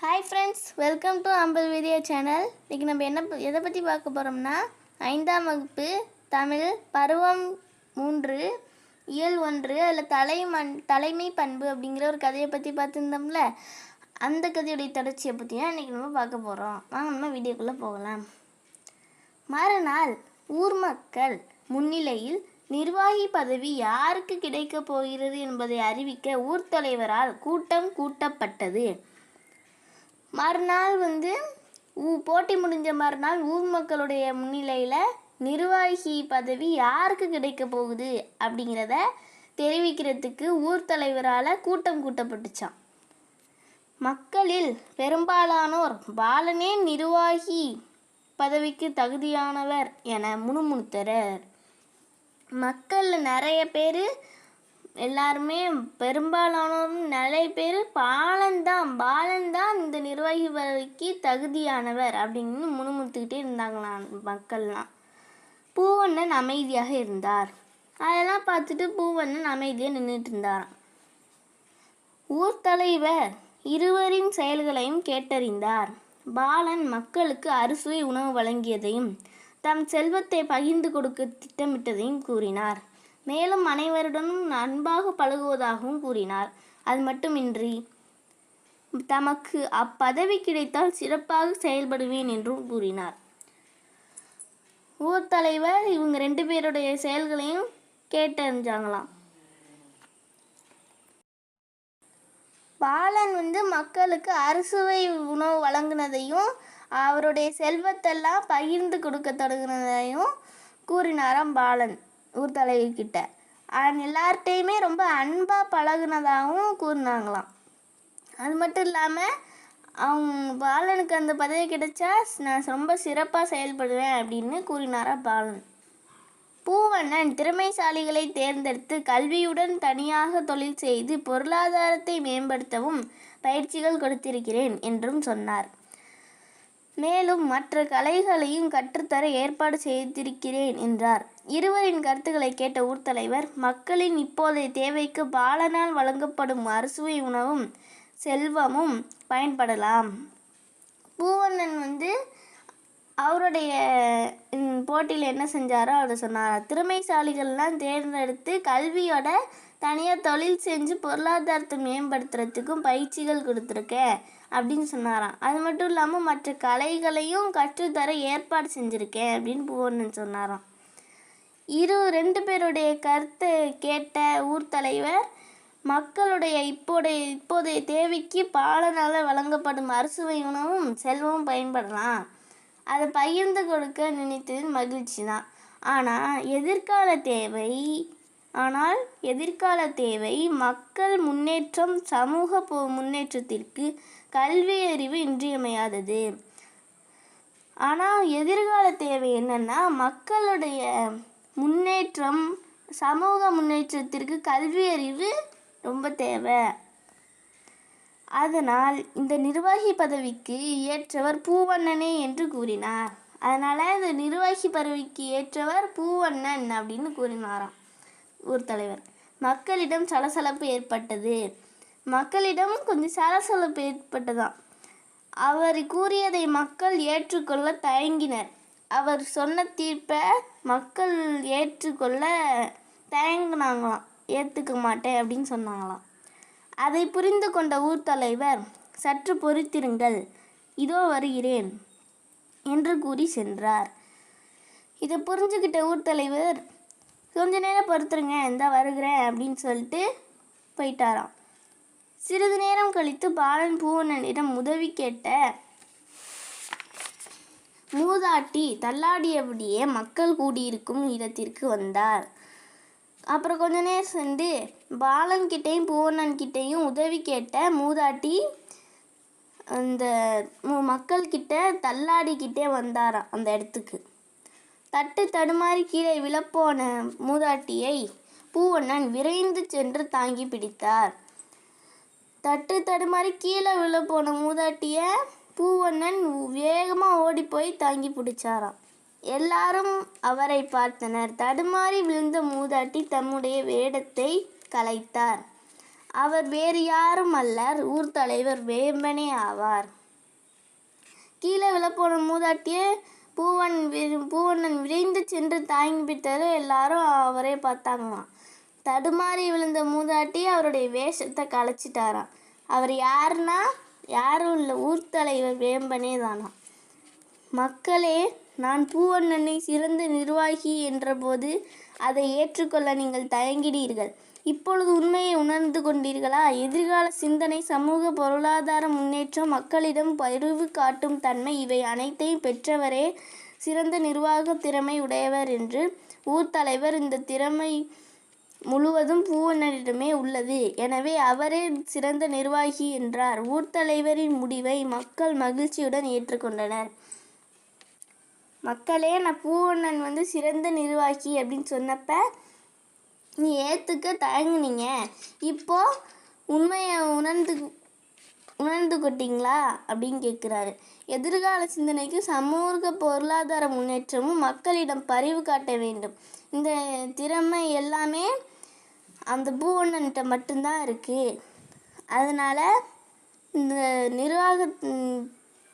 Hi friends welcome to அம்பது video channel இன்றைக்கி நம்ம என்ன எதை பற்றி பார்க்க போகிறோம்னா ஐந்தாம் வகுப்பு தமிழ் பருவம் மூன்று இயல் ஒன்று அதில் தலைமண் தலைமை பண்பு அப்படிங்கிற ஒரு கதையை பற்றி பார்த்துருந்தோம்ல அந்த கதையுடைய தொடர்ச்சியை பற்றி தான் இன்றைக்கி நம்ம பார்க்க போகிறோம் வாங்க நம்ம வீடியோக்குள்ளே போகலாம். மறுநாள் ஊர் மக்கள் முன்னிலையில் நிர்வாகி பதவி யாருக்கு கிடைக்கப் போகிறது என்பதை அறிவிக்க ஊர் தலைவரால் கூட்டம் கூட்டப்பட்டது. மறுநாள் வந்து ஊ- போட்டி முடிஞ்ச மறுநாள் ஊர் மக்களுடைய முன்னிலையில் நிர்வாகி பதவி யாருக்கு கிடைக்க போகுது அப்படிங்கிறத தெரிவிக்கிறதுக்கு ஊர் தலைவரால் கூட்டம் கூட்டப்பட்டுச்சான் மக்களில் பெரும்பாலானோர் பாலனே நிர்வாகி பதவிக்கு தகுதியானவர் என முணுமுணுத்தரர் மக்களில் நிறைய பேர் எல்லாருமே பெரும்பாலானோரும் நிறைய பேர் பாலன்தான் பாலன்தான் இந்த நிர்வாகி பதவிக்கு தகுதியானவர் அப்படின்னு முணுமுணுத்துக்கிட்டே இருந்தாங்களாம் மக்கள்லாம். பூவண்ணன் அமைதியாக இருந்தார். அதெல்லாம் பார்த்துட்டு பூவண்ணன் அமைதியாக நின்றுட்டு இருந்தாராம். ஊர் தலைவர் இருவரின் செயல்களையும் கேட்டறிந்தார். பாலன் மக்களுக்கு அறுசுவை உணவு வழங்கியதையும் தம் செல்வத்தை பகிர்ந்து கொடுக்க திட்டமிட்டதையும் கூறினார். மேலும் அனைவருடனும் அன்பாக பழகுவதாகவும் கூறினார். அது மட்டுமின்றி தமக்கு அப்பதவி கிடைத்தால் சிறப்பாக செயல்படுவேன் என்றும் கூறினார். ஊர் தலைவர் இவங்க ரெண்டு பேருடைய செயல்களையும் கேட்டறிஞ்சாங்களாம். பாலன் வந்து மக்களுக்கு அறுசுவை உணவு வழங்கினதையும் அவருடைய செல்வத்தெல்லாம் பகிர்ந்து கொடுக்க தொடங்கினதையும் கூறினாராம் பாலன். ஊர் தலைவர்கிட்ட அண்ட் எல்லார்ட்டையுமே ரொம்ப அன்பாக பழகுனதாகவும் கூறினாங்களாம். அது மட்டும் இல்லாமல் அவங்க பாலனுக்கு அந்த பதவி கிடைச்சா நான் ரொம்ப சிறப்பாக செயல்படுவேன் அப்படின்னு கூறினாரா பாலன். பூவண்ணன் திறமைசாலிகளை தேர்ந்தெடுத்து கல்வியுடன் தனியாக தொழில் செய்து பொருளாதாரத்தை மேம்படுத்தவும் பயிற்சிகள் கொடுத்திருக்கிறேன் என்றும் சொன்னார். மேலும் மற்ற கலைகளையும் கற்றுத்தர ஏற்பாடு செய்திருக்கிறேன் என்றார். இருவரின் கருத்துக்களை கேட்ட ஊர் தலைவர் மக்களின் இப்போதைய தேவைக்கு பாலனால் வழங்கப்படும் அறுசுவை உணவும் செல்வமும் பயன்படலாம். பூவண்ணன் வந்து அவருடைய போட்டியில் என்ன செஞ்சாரோ அதை சொன்னார் திறமைசாலிகள்லாம் தேர்ந்தெடுத்து கல்வியோட தனியாக தொழில் செஞ்சு பொருளாதாரத்தை மேம்படுத்துறதுக்கும் பயிற்சிகள் கொடுத்துருக்கேன். அப்படின்னு சொன்னாராம். அது மட்டும் இல்லாமல் மற்ற கலைகளையும் கற்றுத்தர ஏற்பாடு செஞ்சுருக்கேன் அப்படின்னு பூவண்ணன் சொன்னாராம். இரு ரெண்டு பேருடைய கருத்தை கேட்ட ஊர் தலைவர் மக்களுடைய இப்போதைய இப்போதைய தேவைக்கு பாலனால் வழங்கப்படும் அறுசுவை உணவும் செல்வமும் பயன்படலாம். அதை பகிர்ந்து கொடுக்க நினைத்தது மகிழ்ச்சி தான் ஆனால் எதிர்கால தேவை ஆனால் எதிர்கால தேவை மக்கள் முன்னேற்றம் சமூக முன்னேற்றத்திற்கு கல்வி அறிவு இன்றியமையாதது. ஆனால் எதிர்கால தேவை என்னன்னா மக்களுடைய முன்னேற்றம் சமூக முன்னேற்றத்திற்கு கல்வி அறிவு ரொம்ப தேவை. அதனால் இந்த நிர்வாகி பதவிக்கு ஏற்றவர் பூவண்ணனே என்று கூறினார். அதனால் இந்த நிர்வாகி பதவிக்கு ஏற்றவர் பூவண்ணன் அப்படின்னு கூறினாராம். ஊர் தலைவர். மக்களிடம் சலசலப்பு ஏற்பட்டது. மக்களிடம் கொஞ்சம் சலசலப்பு ஏற்பட்டதாம். அவர் கூறியதை மக்கள் ஏற்றுக்கொள்ள தயங்கினர். அவர் சொன்ன தீர்ப்பை மக்கள் ஏற்றுக்கொள்ள தயங்கினாங்களாம். ஏற்றுக்க மாட்டேன் அப்படின்னு சொன்னாங்களாம். அதை புரிந்து கொண்ட ஊர் தலைவர் சற்று பொறுத்திருங்கள். இதோ வருகிறேன் என்று கூறி சென்றார். இதை புரிஞ்சுக்கிட்ட ஊர் தலைவர் கொஞ்ச நேரம் பொறுத்துருங்க இந்த வருகிறேன் அப்படின்னு சொல்லிட்டு போயிட்டாராம். சிறிது நேரம் கழித்து பாலன் பூவனனிடம் உதவி கேட்ட மூதாட்டி தள்ளாடியபடியே மக்கள் கூடியிருக்கும் இடத்திற்கு வந்தார். அப்புறம் கொஞ்ச நேரம் சென்று பாலன் கிட்டேயும் பூவண்ணன் கிட்டேயும் உதவி கேட்ட மூதாட்டி அந்த மக்கள்கிட்ட தள்ளாடிக்கிட்டே வந்தாராம் அந்த இடத்துக்கு. தட்டு தடுமாறி கீழே விழப்போன மூதாட்டியை பூவண்ணன் விரைந்து சென்று தாங்கி பிடித்தார். தட்டு தடுமாறி கீழே விழப்போன மூதாட்டியை பூவண்ணன் வேகமாக ஓடி போய் தாங்கி பிடிச்சாராம். எல்லாரும் அவரை பார்த்தனர். தடுமாறி விழுந்த மூதாட்டி தம்முடைய வேடத்தை கலைத்தார். அவர் வேறு யாரும் அல்லர். ஊர் தலைவர் வேம்பனே ஆவார். கீழே விழப்போன மூதாட்டியை பூவன் வி- பூவண்ணன் விரைந்து சென்று தாங்கி பிடித்தாரு எல்லாரும் அவரே பார்த்தாங்களாம். தடுமாறி விழுந்த மூதாட்டி அவருடைய வேஷத்தை கலைச்சிட்டாராம். அவர் யாருன்னா யாரும் இல்லை ஊர் தலைவர் வேம்பனே தானாம். மக்களே நான் பூவண்ணனை சிறந்த நிர்வாகி என்றபோது அதை ஏற்றுக்கொள்ள நீங்கள் தயங்கினீர்கள். இப்பொழுது உண்மையை உணர்ந்து கொண்டீர்களா? எதிர்கால சிந்தனை சமூக பொருளாதார முன்னேற்றம் மக்களிடம் பரிவு காட்டும் தன்மை இவை அனைத்தையும் பெற்றவரே சிறந்த நிர்வாக திறமை உடையவர் என்று ஊர் தலைவர் இந்த திறமை முழுவதும் பூவண்ணனிடமே உள்ளது. எனவே அவரே சிறந்த நிர்வாகி என்றார். ஊர் தலைவரின் முடிவை மக்கள் மகிழ்ச்சியுடன் ஏற்றுக்கொண்டனர். மக்களே நான் பூவண்ணன் வந்து சிறந்த நிர்வாகி அப்படின்னு சொன்னப்ப நீ ஏற்றுக்க தயங்குனீங்க. இப்போ உண்மையை உணர்ந்து உணர்ந்து கொட்டிங்களா அப்படின்னு கேட்குறாரு. எதிர்கால சிந்தனைக்கு சமூக பொருளாதார முன்னேற்றமும் மக்களிடம் பரிவு காட்ட வேண்டும். இந்த திறமை எல்லாமே அந்த பூவண்ணன்கிட்ட மட்டும்தான் இருக்குது அதனால் இந்த நிர்வாக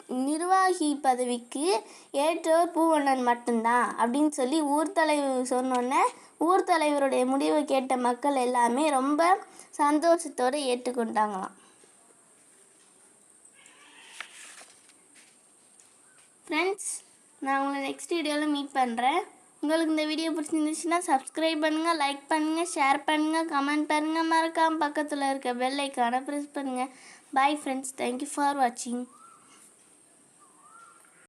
நிர்வாகி பதவிக்கு ஏற்றவர் பூவண்ணன் மட்டும்தான் அப்படின்னு சொல்லி ஊர் தலைவர் சொன்னோன்னே ஊர் தலைவருடைய முடிவை கேட்ட மக்கள் எல்லாமே ரொம்ப சந்தோஷத்தோடு ஏற்றுக்கொண்டாங்களாம். ஃப்ரெண்ட்ஸ் நான் உங்களை நெக்ஸ்ட் வீடியோவில் மீட் பண்ணுறேன் உங்களுக்கு இந்த வீடியோ பிடிச்சிருந்துச்சுன்னா சப்ஸ்கிரைப் பண்ணுங்கள் லைக் பண்ணுங்கள் ஷேர் பண்ணுங்கள் கமெண்ட் பண்ணுங்கள் மறக்காமல் பக்கத்தில் இருக்க பெல் ஐக்கானை ப்ரெஸ் பண்ணுங்கள் பாய் ஃப்ரெண்ட்ஸ் தேங்க்யூ ஃபார் வாட்சிங்